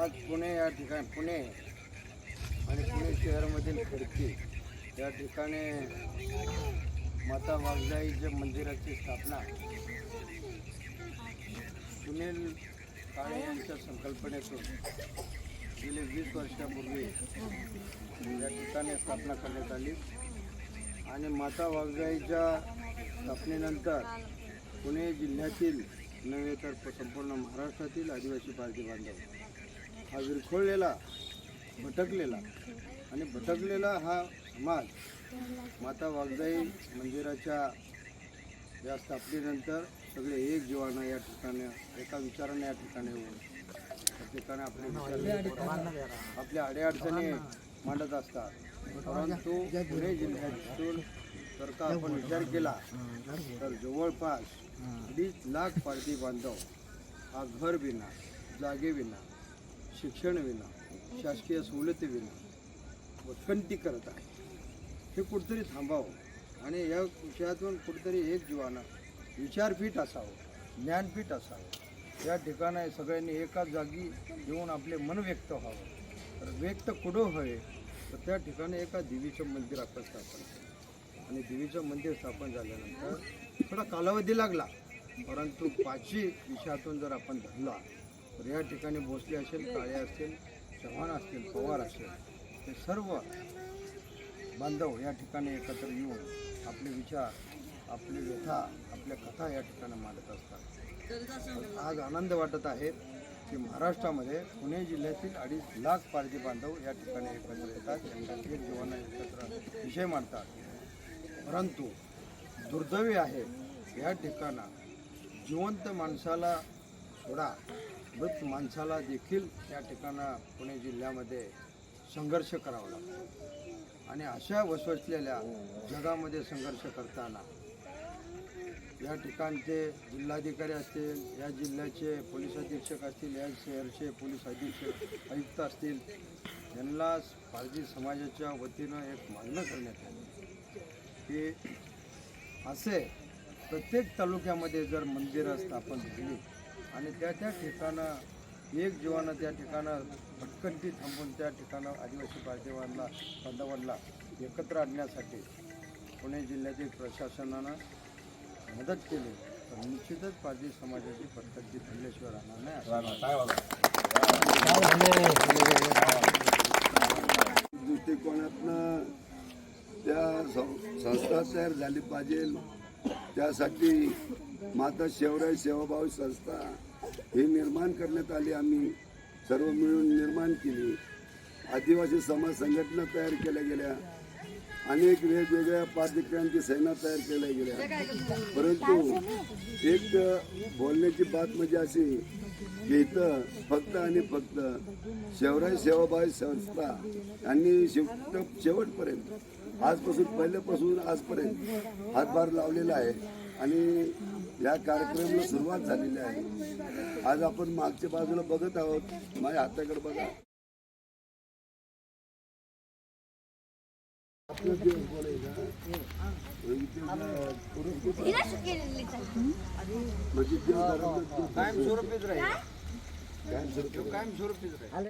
आज पुणे या ठिकाणी पुणे आणि पुणे शहरामधील खडकी. या ठिकाणी माता वाघजाईच्या मंदिराची स्थापना. सुनील काळे यांच्या संकल्पनेतून गेले वीस वर्षापूर्वी या ठिकाणी स्थापना करण्यात आली. आणि माता वाघजाईच्या स्थापनेनंतर पुणे जिल्ह्यातील नव्हे तर संपूर्ण महाराष्ट्रातील आदिवासी पार्टी बांधव. हा विरखोळलेला भटकलेला आणि भटकलेला हा समाज माता वाघजाई मंदिराच्या या स्थापनेनंतर सगळे एक जीवानं या ठिकाणी एका विचारानं या ठिकाणी येऊन त्या ठिकाणी आपले विचार आपल्या अडीअडचणी मांडत असतात. परंतु पुणे जिल्ह्यातून जर का आपण विचार केला तर जवळपास अडीच लाख पार्टी बांधव हा घर विना जागेविना शिक्षणविना शिक्षण विना शासकीय सवलती विना उत्पत्ती करत आहे. हे कुठतरी थांबावं आणि या विषयातून कुठतरी एक जीवानं विचारपीठ असावं ज्ञानपीठ असावं. या ठिकाणी सगळ्यांनी एकाच जागी येऊन आपले मन व्यक्त व्हावं. तर व्यक्त कुठं हवे तर त्या ठिकाणी एका देवीचं मंदिर आपण स्थापन केलं आणि देवीचं मंदिर स्थापन झाल्यानंतर थोडा कालावधी लागला. परंतु पाचवी विषयातून जर आपण धरला तर या ठिकाणी भोसले असेल काळे असतील चव्हाण असतील पवार असेल ते सर्व बांधव या ठिकाणी एकत्र येऊन आपले विचार आपली व्यथा आपल्या कथा या ठिकाणी मांडत असतात. आज आनंद वाटत आहे की महाराष्ट्रामध्ये पुणे जिल्ह्यातील अडीच लाख पारधी बांधव या ठिकाणी एकत्र येतात. यांच्या एक जीवांना एकत्र विषय मांडतात परंतु दुर्दैवी आहे या ठिकाणा. जिवंत माणसाला सोडा. मृत माणसाला देखील या ठिकाणा पुणे जिल्ह्यामध्ये संघर्ष करावा लागतो. आणि अशा वसवसलेल्या जगामध्ये संघर्ष करताना या ठिकाणचे जिल्हाधिकारी असतील या जिल्ह्याचे पोलीस अधीक्षक असतील या शहरचे पोलीस अधीक्षक आयुक्त असतील यांना पारधी समाजाच्या वतीनं एक मागणं करण्यात आली. की असे प्रत्येक तालुक्यामध्ये जर मंदिरं स्थापन झाली आणि त्या त्या ठिकाणं एक जीवानं त्या ठिकाणं भटकंती थांबून त्या ठिकाणं आदिवासी बांधवांना बांधवांना एकत्र आणण्यासाठी पुणे जिल्ह्यातील प्रशासनानं मदत केली. तर निश्चितच पारधी समाजाची भटकंती थांबल्याशिवाय राहणार नाही. दृष्टिकोनातनं त्या सं- संस्था तयार झाली पाहिजे. त्यासाठी माता शेवराय सेवाभावी संस्था ही निर्माण करण्यात आली. आम्ही सर्व मिळून निर्माण केली. आदिवासी समाज संघटना तयार केल्या गेल्या. अनेक वेगवेगळ्या पाठ्यक्रमांची सेना तयार केल्या गेल्या. परंतु एक बोलण्याची बात म्हणजे अशी की इथं फक्त आणि फक्त शेवराई सेवाभावी संस्था यांनी शेवट शेवटपर्यंत आजपासून पहिल्यापासून आजपर्यंत हातभार लावलेला आहे आणि या कार्यक्रमाला सुरुवात झालेली आहे. आज आपण मागच्या बाजूला बघत आहोत माझ्या हाताकडे बघा. म्हणजे जे कायमस्वरूपीच राहील. कायमस्वरूपी. कायमस्वरूपीच राहील.